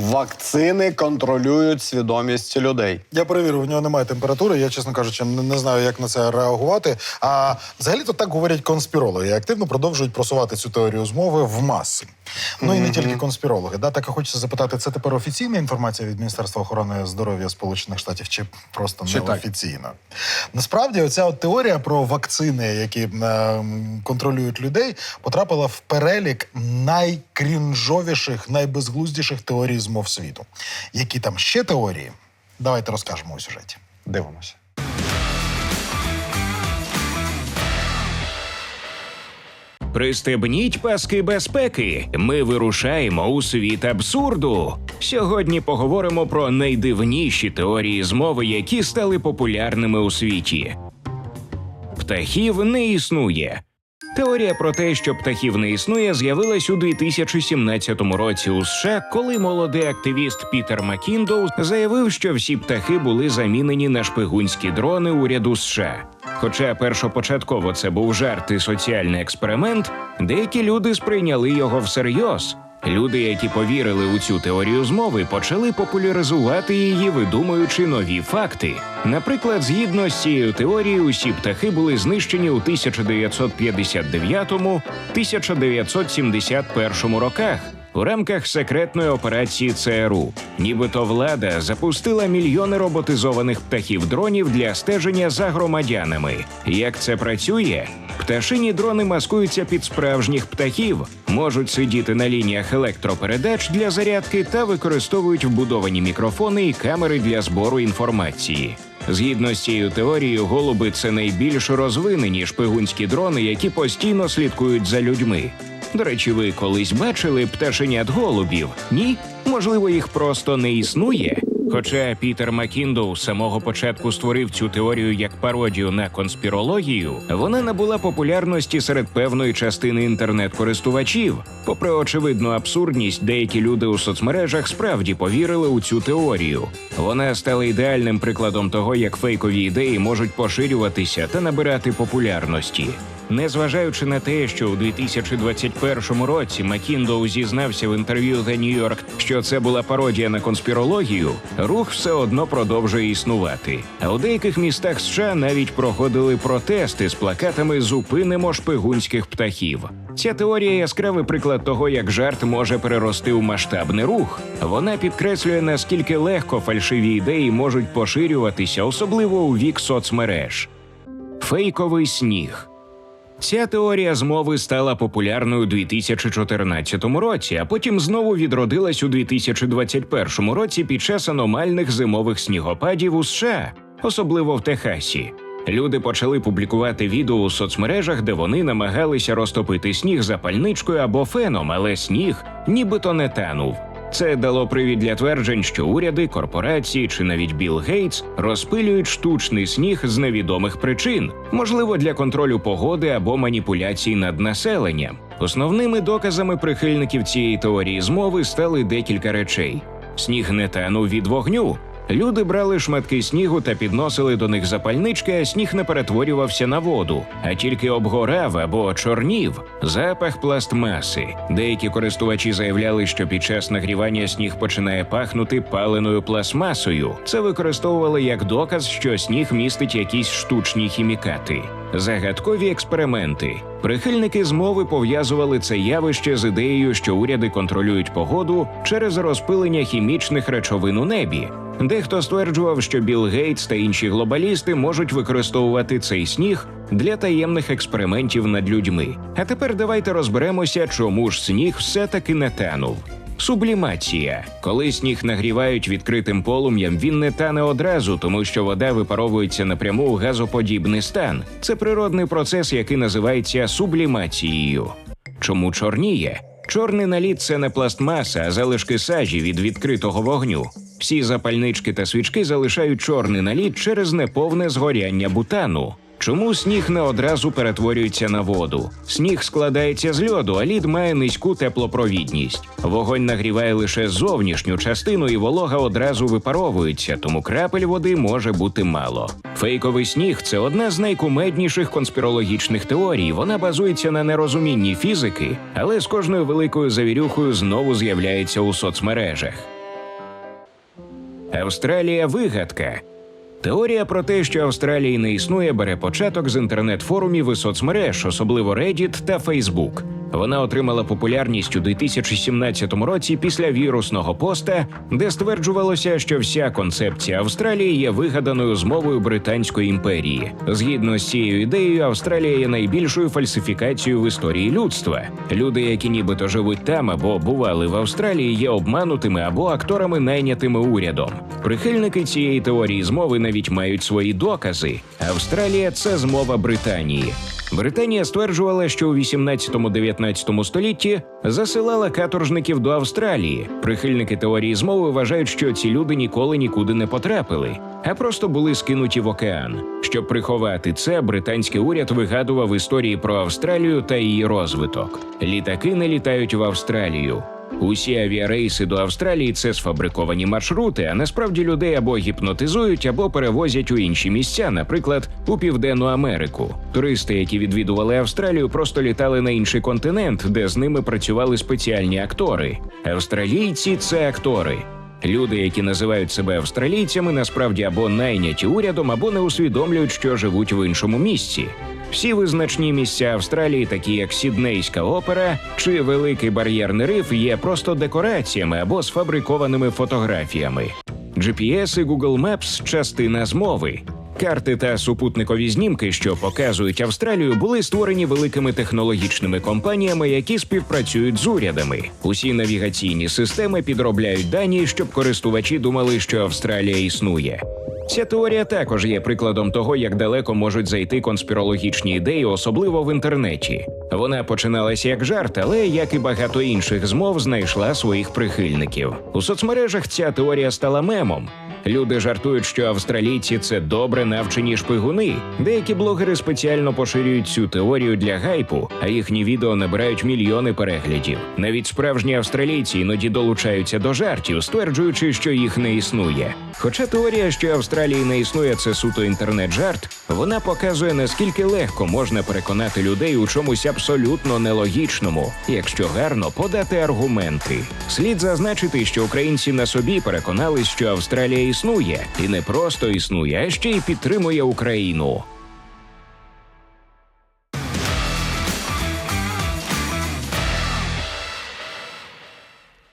Вакцини контролюють свідомість людей. Я перевірив, у нього немає температури. Я, чесно кажучи, не, не знаю, як на це реагувати. А взагалі то так говорять конспірологи. і Активно продовжують просувати цю теорію змови в маси. Ну і не тільки конспірологи. Да, так і хочеться запитати, це тепер офіційна інформація від Міністерства охорони здоров'я Сполучених Штатів чи просто Чи так? неофіційна? Насправді, оця от теорія про вакцини, які е, контролюють людей, потрапила в перелік найкрінжовіших, найбезглуздіших теорій змов світу. Які там ще теорії? Давайте розкажемо у сюжеті. Дивимося. Пристебніть паски безпеки. Ми вирушаємо у світ абсурду. Сьогодні поговоримо про найдивніші теорії змови, які стали популярними у світі. Птахів не існує. Теорія про те, що птахів не існує, з'явилась у 2017 році у США, коли молодий активіст Пітер Макіндоу заявив, що всі птахи були замінені на шпигунські дрони уряду США. Хоча першопочатково це був жарт і соціальний експеримент, деякі люди сприйняли його всерйоз. Люди, які повірили у цю теорію змови, почали популяризувати її, видумуючи нові факти. Наприклад, згідно з цією теорією, усі птахи були знищені у 1959-1971 роках. У рамках секретної операції ЦРУ, нібито влада запустила мільйони роботизованих птахів-дронів для стеження за громадянами. Як це працює? Пташині дрони маскуються під справжніх птахів, можуть сидіти на лініях електропередач для зарядки та використовують вбудовані мікрофони і камери для збору інформації. Згідно з цією теорією, голуби це найбільш розвинені шпигунські дрони, які постійно слідкують за людьми. До речі, ви колись бачили пташенят голубів? Ні? Можливо, їх просто не існує. Хоча Пітер Макіндоу з самого початку створив цю теорію як пародію на конспірологію, вона набула популярності серед певної частини інтернет-користувачів. Попри очевидну абсурдність, деякі люди у соцмережах справді повірили у цю теорію. Вона стала ідеальним прикладом того, як фейкові ідеї можуть поширюватися та набирати популярності. Незважаючи на те, що у 2021 році Макіндоу зізнався в інтерв'ю The New York, що це була пародія на конспірологію, рух все одно продовжує існувати. А у деяких містах США навіть проходили протести з плакатами Зупинимо шпигунських птахів. Ця теорія яскравий приклад того, як жарт може перерости у масштабний рух. Вона підкреслює наскільки легко фальшиві ідеї можуть поширюватися, особливо у вік соцмереж. Фейковий сніг. Ця теорія змови стала популярною у 2014 році, а потім знову відродилась у 2021 році під час аномальних зимових снігопадів у США, особливо в Техасі. Люди почали публікувати відео у соцмережах, де вони намагалися розтопити сніг запальничкою або феном, але сніг нібито не танув. Це дало привід для тверджень, що уряди, корпорації чи навіть Білл Гейтс розпилюють штучний сніг з невідомих причин, можливо, для контролю погоди або маніпуляцій над населенням. Основними доказами прихильників цієї теорії змови стали декілька речей: сніг не танув від вогню. Люди брали шматки снігу та підносили до них запальнички, а сніг не перетворювався на воду, а тільки обгорав або чорнів. Запах пластмаси. Деякі користувачі заявляли, що під час нагрівання сніг починає пахнути паленою пластмасою. Це використовували як доказ, що сніг містить якісь штучні хімікати. Загадкові експерименти. Прихильники змови пов'язували це явище з ідеєю, що уряди контролюють погоду через розпилення хімічних речовин у небі. Дехто стверджував, що Білл Гейтс та інші глобалісти можуть використовувати цей сніг для таємних експериментів над людьми. А тепер давайте розберемося, чому ж сніг все-таки не танув. Сублімація. Коли сніг нагрівають відкритим полум'ям, він не тане одразу, тому що вода випаровується напряму у газоподібний стан. Це природний процес, який називається сублімацією. Чому чорніє? Чорний наліт це не пластмаса, а залишки сажі від відкритого вогню. Всі запальнички та свічки залишають чорний наліт через неповне згоряння бутану. Чому сніг не одразу перетворюється на воду? Сніг складається з льоду, а лід має низьку теплопровідність. Вогонь нагріває лише зовнішню частину, і волога одразу випаровується, тому крапель води може бути мало. Фейковий сніг це одна з найкумедніших конспірологічних теорій. Вона базується на нерозумінні фізики, але з кожною великою завірюхою знову з'являється у соцмережах. Австралія вигадка. Теорія про те, що Австралії не існує, бере початок з інтернет-форумів і соцмереж, особливо Reddit та Facebook. Вона отримала популярність у 2017 році після вірусного поста, де стверджувалося, що вся концепція Австралії є вигаданою змовою Британської імперії. Згідно з цією ідеєю, Австралія є найбільшою фальсифікацією в історії людства. Люди, які нібито живуть там або бували в Австралії, є обманутими або акторами, найнятими урядом. Прихильники цієї теорії змови навіть мають свої докази. Австралія це змова Британії. Британія стверджувала, що у 18-19 столітті засилала каторжників до Австралії. Прихильники теорії змови вважають, що ці люди ніколи нікуди не потрапили, а просто були скинуті в океан. Щоб приховати це, британський уряд вигадував історії про Австралію та її розвиток. Літаки не літають в Австралію. Усі авіарейси до Австралії це сфабриковані маршрути, а насправді людей або гіпнотизують, або перевозять у інші місця, наприклад, у Південну Америку. Туристи, які відвідували Австралію, просто літали на інший континент, де з ними працювали спеціальні актори. Австралійці це актори. Люди, які називають себе австралійцями, насправді або найняті урядом, або не усвідомлюють, що живуть в іншому місці. Всі визначні місця Австралії, такі як Сіднейська опера чи Великий бар'єрний риф, є просто декораціями або сфабрикованими фотографіями. GPS і Google Maps – частина змови. Карти та супутникові знімки, що показують Австралію, були створені великими технологічними компаніями, які співпрацюють з урядами. Усі навігаційні системи підробляють дані, щоб користувачі думали, що Австралія існує. Ця теорія також є прикладом того, як далеко можуть зайти конспірологічні ідеї, особливо в інтернеті. Вона починалася як жарт, але як і багато інших змов, знайшла своїх прихильників. У соцмережах ця теорія стала мемом. Люди жартують, що австралійці це добре навчені шпигуни. Деякі блогери спеціально поширюють цю теорію для гайпу, а їхні відео набирають мільйони переглядів. Навіть справжні австралійці іноді долучаються до жартів, стверджуючи, що їх не існує. Хоча теорія, що Австралії не існує, це суто інтернет-жарт, вона показує наскільки легко можна переконати людей у чомусь абсолютно нелогічному, якщо гарно подати аргументи. Слід зазначити, що українці на собі переконались, що Австралія існує, і не просто існує, а ще й підтримує Україну.